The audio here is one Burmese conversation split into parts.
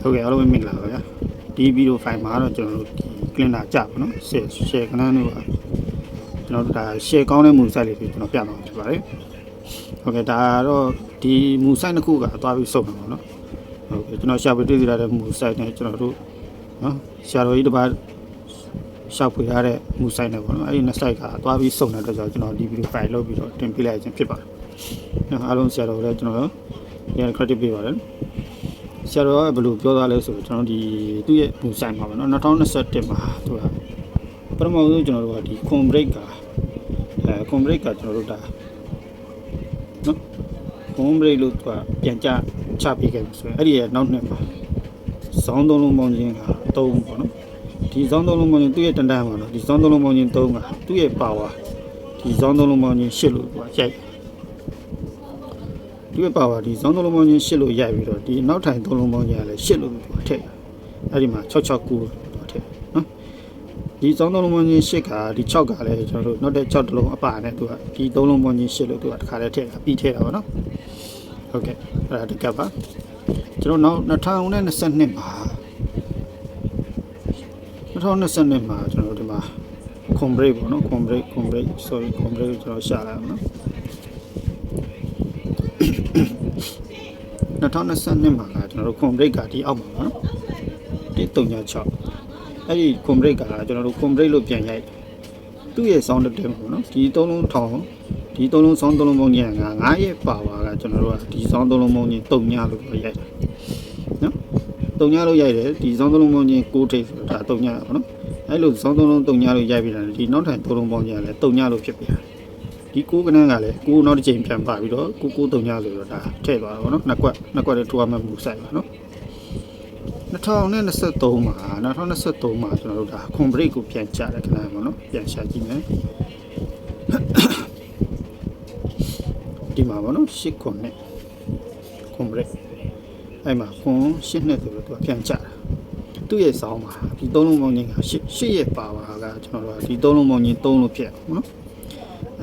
ဟုတ်ကဲ့အားလုံးပဲမင်္ဂလာပါဗျာဒီဗီဒီယိုဖိုင်မှာတော့ကျွန်တော်တို့ဒီ cleaner ကြပါနော် share share ကဏ္ဍတို့ပါကျွန်တော်တို့ဒါ share ကောင်းတဲ့မူ site လေးတွေကျွန်တော်ပြသွားမှာဖြစ်ပါတယ်ဟုတ်ကဲ့ဒါတော့ဒီမူ site တစ်ခုကအသွားပြီးစုံမှာပေါ့နော်ဟုတ်ကဲ့ကျွန်တော်ရှာဖွေတွေ့ကြရတဲ့မူ site နဲ့ကျွန်တော်တို့နော်ရှာတော်ကြီးတစ်ပါးရှာဖွေရတဲ့မူ site နဲ့ပေါ့နော်အဲ့ဒီနှစ် site ကအသွားပြီးစုံတဲ့အတွက်ကြောင့်ကျွန်တော်ဒီဗီဒီယိုဖိုင်လုပ်ပြီးတော့တင်ပြလိုက်ခြင်းဖြစ်ပါတယ်နော်အားလုံးရှာတော်လည်းကျွန်တော်ရန် credit ပေးပါတယ် ဆရာတော်ကဘယ်လိုပြောသားလဲဆိုတော့ကျွန်တော်ဒီသူ့ရဲ့ဘူဆိုင်မှာပေါ့နော်2021မှာသူကပထမဆုံးကျွန်တော်တို့ကဒီကွန်ဘရိတ်ကအဲကွန်ဘရိတ်ကကျွန်တော်တို့ဒါနော်ကွန်ဘရိတ်လို့သူကပြန်ကြချပေးခဲ့လို့ဆိုရင်အဲ့ဒီရဲ့နောက်နှစ်မှာဇောင်းသုံးလုံးပေါင်းခြင်းက3ပေါ့နော်ဒီဇောင်းသုံးလုံးပေါင်းခြင်းသူ့ရဲ့တန်တန်ပါနော်ဒီဇောင်းသုံးလုံးပေါင်းခြင်း3ကသူ့ရဲ့ပါဝါဒီဇောင်းသုံးလုံးပေါင်းခြင်း8လို့သူကရိုက် ဒီရဲ့ပါဝါဒီဇောင်းသုံးလုံးပေါင်းခြင်း8လို့ရိုက်ပြီးတော့ဒီနောက်ထိုင်သုံးလုံးပေါင်းခြင်းကလည်း8လို့သူကထည့်အဲ့ဒီမှာ669လို့သူကထည့်နော်ဒီဇောင်းသုံးလုံးပေါင်းခြင်း8ကဒီ6ကလည်းကျွန်တော်တို့နောက်တဲ့6တလုံးအပါနဲ့သူကဒီသုံးလုံးပေါင်းခြင်း8လို့သူကတစ်ခါတည်းထည့်တာပြီးထည့်တာပါနော်ဟုတ်ကဲ့အဲ့ဒါတကပ်ပါကျွန်တော်နောက်2022မှာ2022မှာကျွန်တော်တို့ဒီမှာ combrate ပေါ့နော် combrate combrate sorry combrate ကိုကျွန်တော်ရှာလိုက်အောင်နော် 2022မှာကကျွန်တော်တို့ combrate ကဒီအောက်မှာနော်136အဲ့ဒီ combrate ကကျွန်တော်တို့ combrate လို့ပြန်ရိုက်သူ့ရဲ့ sound တက်ပေါ့နော်ဒီသုံးလုံးထောင်ဒီသုံးလုံး sound သုံးလုံးပုံကြီးကငါးရဲ့ပါပါကကျွန်တော်တို့ကဒီ sound သုံးလုံးပုံကြီးတုံညလို့ပြောရိုက်တာနော်တုံညလို့ရိုက်တယ်ဒီ sound သုံးလုံးပုံကြီး6ထိပ်ဆိုတာတုံညပေါ့နော်အဲ့လို sound သုံးလုံးတုံညလို့ရိုက်ပြီးတာဒီနောက်ထိုင်သုံးလုံးပုံကြီးကလည်းတုံညလို့ဖြစ်ပြန် ဒီကိုကနန်းကလည်းကိုနောက်တစ်ချိန်ပြန်ပါပြီးတော့ကိုကိုတုံညလို့တော့ဒါထည့်သွားတာပေါ့နော်နှစ်ကွက်နှစ်ကွက်တည်းထိုးရမှမူဆိုင်ပါနော်2023မှာ2023မှာကျွန်တော်တို့ဒါ complete ကိုပြန်ချတယ်ခဏပေါ့နော်ပြန်ရှာကြည့်မယ်ဒီမှာပေါ့နော်8ခွန်နဲ့ complete အဲ့မှာခွန်8နဲ့ဆိုတော့သူကပြန်ချတာသူ့ရဲ့ဆောင်းမှာဒီသုံးလုံးပေါင်းချင်းက8 8ရဲ့ပါပါကကျွန်တော်တို့ကဒီသုံးလုံးပေါင်းချင်း3လို့ဖြစ်အောင်နော်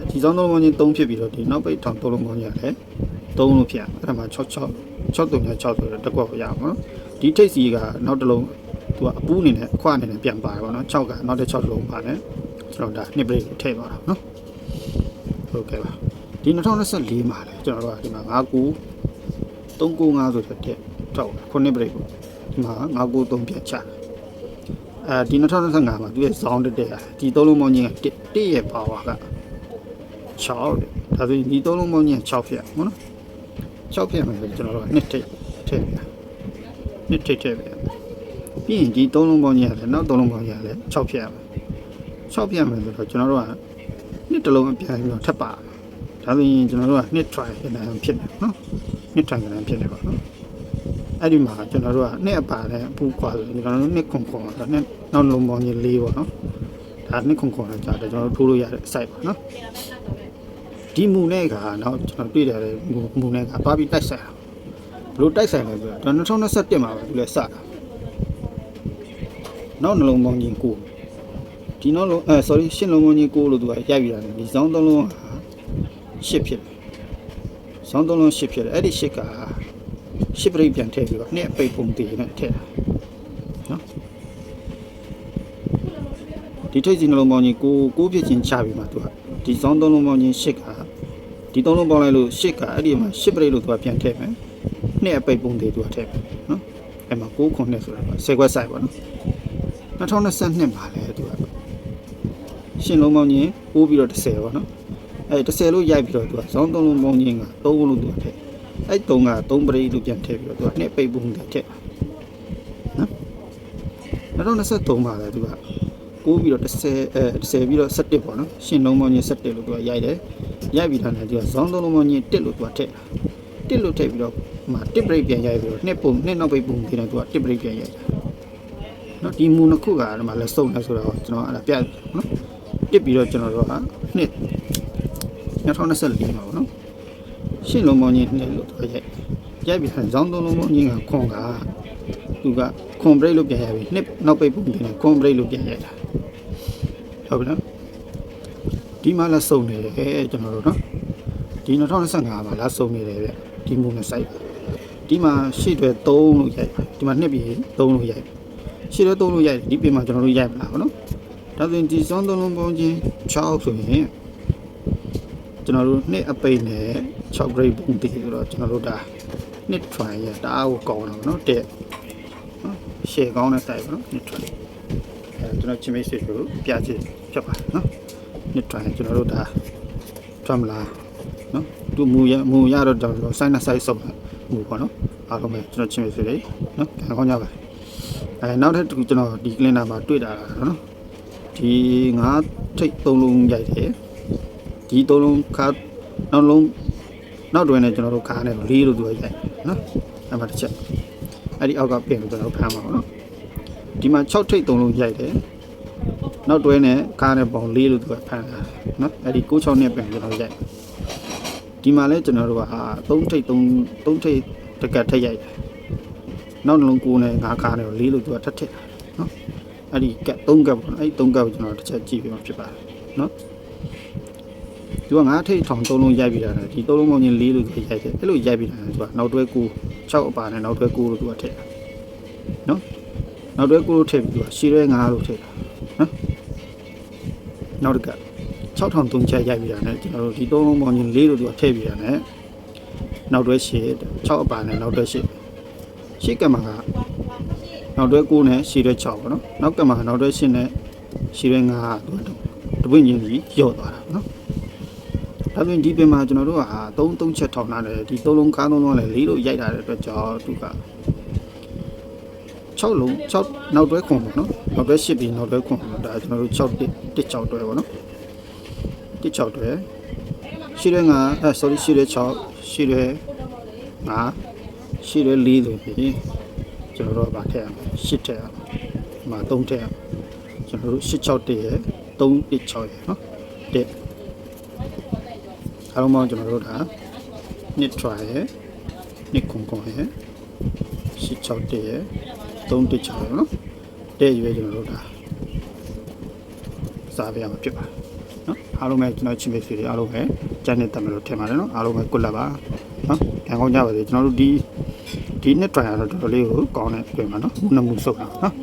ဒီဆောင်းသုံးလုံးပေါင်းချင်း3ဖြစ်ပြီးတော့ဒီနောက်ပိတ်ထောင်သုံးလုံးပေါင်းချင်းကလည်း3လို့ဖြစ်အောင်အဲ့ဒါမှာ6 6 6 3 6ဆိုတော့တစ်ကွက်ရအောင်နော်ဒီထိတ်စီကနောက်တစ်လုံးသူကအပူးအနေနဲ့အခွအနေနဲ့ပြန်ပါတယ်ပေါ့နော်6ကနောက်တစ်6တစ်လုံးပါတယ်ကျွန်တော်ဒါနှစ်ပရိတ်ကိုထည့်သွားတာနော်ဟုတ်ကဲ့ပါဒီ2024မှာလေကျွန်တော်တို့ကဒီမှာ5ကူ395ဆိုတဲ့တက်ထောက်ခုနှစ်ပရိတ်ကိုဒီမှာ593ပြန်ချအဲဒီ2025မှာသူရဲ့ sound တက်တဲ့ဒီသုံးလုံးပေါင်းချင်းက1ရဲ့ power က 6တဲ့ဒါဆိုရင်ဒီသုံးလုံးပေါင်းချင်း6ဖြစ်ဟုတ်နော်6ဖြစ်မယ်ဆိုကျွန်တော်တို့ကနှစ်ထိပ်ထည့်ပြနှစ်ထိပ်ထည့်ပြပြီးရင်ဒီသုံးလုံးပေါင်းချင်းကလည်းနောက်သုံးလုံးပေါင်းချင်းကလည်း6ဖြစ်ရမယ်6ဖြစ်ရမယ်ဆိုတော့ကျွန်တော်တို့ကနှစ်တစ်လုံးအပြန်ပြီးတော့ထပ်ပါဒါဆိုရင်ကျွန်တော်တို့ကနှစ် try ဖြစ်နေဖြစ်နေနော်နှစ် try ကနေဖြစ်နေပါနော်အဲ့ဒီမှာကျွန်တော်တို့ကနှစ်အပါနဲ့အပူခွာဆိုကျွန်တော်တို့နှစ်ခွန်ခွန်ဆိုတော့နှစ်နောက်လုံးပေါင်းချင်း၄ပေါ့နော်ဒါနှစ်ခွန်ခွန်တော့ကြာတယ်ကျွန်တော်တို့ထိုးလို့ရတဲ့ site ပါနော် ဒီမူနဲ့ကနောက်ကျွန်တော်တွေ့တယ်မူမူနဲ့ကသွားပြီးတိုက်ဆိုင်တာဘလို့တိုက်ဆိုင်လဲဆိုတော့2021မှာပဲသူလဲစတာနောက်နှလုံးပေါင်းချင်းကိုဒီနောက်လုံးအဲ sorry ရှင်းလုံးပေါင်းချင်းကိုလို့သူကရိုက်ပြီးတာလေဒီစောင်းသုံးလုံးကရှစ်ဖြစ်တယ်စောင်းသုံးလုံးရှစ်ဖြစ်တယ်အဲ့ဒီရှစ်ကရှစ်ပရိတ်ပြန်ထည့်ပြီးတော့နှစ်အပိတ်ပုံတည်နဲ့ထည့်တာနော်ဒီထိတ်စီနှလုံးပေါင်းချင်းကိုကိုဖြစ်ချင်းချပြီးမှသူကဒီစောင်းသုံးလုံးပေါင်းချင်းရှစ်က ဒီသုံးလုံးပေါင်းလိုက်လို့ရှစ်ကအဲ့ဒီမှာရှစ်ပရိတ်လို့သူကပြန်ထည့်မယ်နှစ်အပိတ်ပုံတည်သူကထည့်မယ်နော်အဲ့မှာ6ခုနှစ်ဆိုတာက10ခွက်ဆိုင်ပါနော်2022မှာလဲသူကရှင်းလုံးပေါင်းချင်းပိုးပြီးတော့10ပေါ့နော်အဲ30လို့ရိုက်ပြီးတော့သူကဇောင်းသုံးလုံးပေါင်းချင်းက3လို့သူကထည့်အဲ့3က3ပရိလို့ပြန်ထည့်ပြီးတော့သူကနှစ်ပိတ်ပုံတည်ထည့်နော်2023မှာလဲသူကပိုးပြီးတော့30အဲ30ပြီးတော့17ပေါ့နော်ရှင်းလုံးပေါင်းချင်း17လို့သူကရိုက်တယ် ရိုက်ပြီးတော့လည်းသူကဇောင်းသုံးလုံးပေါင်းချင်း1လို့သူကထည့်1လို့ထည့်ပြီးတော့မှာ1ပရိပြန်ရိုက်ပြီးတော့နှစ်ပုံနှစ်နောက်ပိတ်ပုံတည်တယ်သူက1ပရိပြန်ရိုက်တယ်နော်ဒီမူနှစ်ခုကဒီမှာလဲစုံတယ်ဆိုတော့ကျွန်တော်အဲ့ဒါပြနော်တစ်ပြီးတော့ကျွန်တော်တို့ကနှစ်2024မှာပေါ့နော်ရှင်းလုံးပေါင်းကြီးနှစ်လို့တော့ရိုက်ရိုက်ပြီးတော့ဇောင်းသုံးလုံးပေါင်းကြီးကခွန်ကသူကခွန်ဘရိတ်လို့ပြန်ရပြီနှစ်နောက်ပိတ်ပုံတင်တယ်ခွန်ဘရိတ်လို့ပြန်ရိုက်တာဟုတ်ပြီနော် ဒီမှာလဲစုံနေတယ်ကျွန်တော်တို့နော်ဒီ2025မှာလာစုံနေတယ်ဗျဒီမူနဲ့ site ဒီမှာရှေ့တွေ3လို့ရိုက်ဒီမှာနှစ်ပြီး3လို့ရိုက်ရှေ့တွေ3လို့ရိုက်ဒီပြင်မှာကျွန်တော်တို့ရိုက်မလားဗောနော်ဒါဆိုရင်ဒီစွန်းသုံးလုံးပုံချင်း6ဆိုရင်ကျွန်တော်တို့နှစ်အပိတ်နဲ့6 grade ပုံတည်ဆိုတော့ကျွန်တော်တို့ဒါနှစ် try ရတအားကိုကောင်းတာဗောနော်တဲ့နော်ရှေ့ကောင်းတဲ့ type ဗောနော်နှစ် try အဲကျွန်တော်ချင်းမိတ်ဆွေကိုပြချင်ဖြစ်ပါတယ်နော် နှစ် try ကျွန်တော်တို့ဒါထွက်မလားနော်သူမူရမူရတော့ကျွန်တော် sign side စုပ်မူပေါ့နော်အားလုံးပဲကျွန်တော်ချင်းမိတ်ဆွေတွေနော်ခံကောင်းကြပါအဲနောက်ထပ်တစ်ခုကျွန်တော်ဒီ calendar မှာတွေ့တာနော်ဒီငါးထိတ်သုံးလုံးရိုက်တယ်ဒီသုံးလုံးခါနောက်လုံးနောက်တွင်နဲ့ကျွန်တော်တို့ခါနဲ့လေးလို့သူကရိုက်နော်အဲ့မှာတစ်ချက်အဲ့ဒီအောက်ကပြင်လို့ကျွန်တော်ဖမ်းပါတော့နော်ဒီမှာ6ထိတ်သုံးလုံးရိုက်တယ် နောက်တွဲနဲ့ကားနဲ့ပေါင်လေးလို့သူကဖမ်းတာနော်အဲ့ဒီ96နဲ့ပြင်ကျွန်တော်ရိုက်ဒီမှာလဲကျွန်တော်တို့ကဟာ3ထိတ်3 3ထိတ်တကတ်ထက်ရိုက်တယ်နောက်နှလုံးကိုနဲ့ငါးကားနဲ့လေးလို့သူကထက်ထက်နော်အဲ့ဒီကတ်3ကတ်ပေါ့နော်အဲ့ဒီ3ကတ်ကိုကျွန်တော်တစ်ချက်ကြည့်ပြမှာဖြစ်ပါတယ်နော်သူကငါးထိတ်ထောင်3လုံးရိုက်ပြီးတာလေဒီ3လုံးပေါင်းချင်း4လို့သူရိုက်တယ်အဲ့လိုရိုက်ပြီးတာလေသူကနောက်တွဲ9 6အပါနဲ့နောက်တွဲ9လို့သူကထည့်တာနော်နောက်တွဲ9လို့ထည့်ပြီးသူကရှည်ရဲ9လို့ထည့်တာနော် နောက်တစ်ကတ်6300ချက်ရိုက်ပြီးတာ ਨੇ ကျွန်တော်တို့ဒီ3လုံးပေါင်းချင်း4လို့သူကထည့်ပြီးတာ ਨੇ နောက်တွဲရှည်6အပါနဲ့နောက်တွဲရှည်ရှည်ကမှာကနောက်တွဲ9နဲ့ရှည်ရဲ6ပေါ့နော်နောက်ကမှာကနောက်တွဲ8နဲ့ရှည်ရဲ9သူကတပွင့်ချင်းကြီးရော့သွားတာနော်ဒါဆိုရင်ဒီပင်မှာကျွန်တော်တို့က3 3ချက်ထောင်ထားတယ်ဒီ3လုံးကား3လုံးလည်း4လို့ရိုက်ထားတဲ့အတွက်ကြောင့်သူက 6လုံး6နောက်တွဲခွန်ပေါ့နော်နောက်တွဲ8ပြီးနောက်တွဲခွန်ပေါ့ဒါကျွန်တော်တို့6တစ်တစ်6တွဲပေါ့နော်တစ်6တွဲရှိရဲငါအဲ sorry ရှိရဲ6ရှိရဲငါရှိရဲ4ဆိုပြီးကျွန်တော်တို့ကဗာထည့်အောင်8ထည့်အောင်ဒီမှာ3ထည့်အောင်ကျွန်တော်တို့8 6တည်းရယ်3 1 6ရယ်နော်တဲ့အားလုံးပေါင်းကျွန်တော်တို့ဒါနှစ် try ရယ်နှစ်ခွန်ခွန်ရယ်6 6ရယ် 3 1 6ရယ်နော်တဲ့ရွေးကျွန်တော်တို့ဒါစားပြရမှာဖြစ်ပါတယ်နော်အားလုံးပဲကျွန်တော်ချင်းမိတ်ဆွေတွေအားလုံးပဲကြိုက်နေတယ်မလို့ထင်ပါတယ်နော်အားလုံးပဲကုလပ်ပါနော်ကံကောင်းကြပါစေကျွန်တော်တို့ဒီဒီနှစ် try ရတော့တော်တော်လေးကိုကောင်းတဲ့ပြင်ပါနော်မှုနမှုစုပ်တာနော်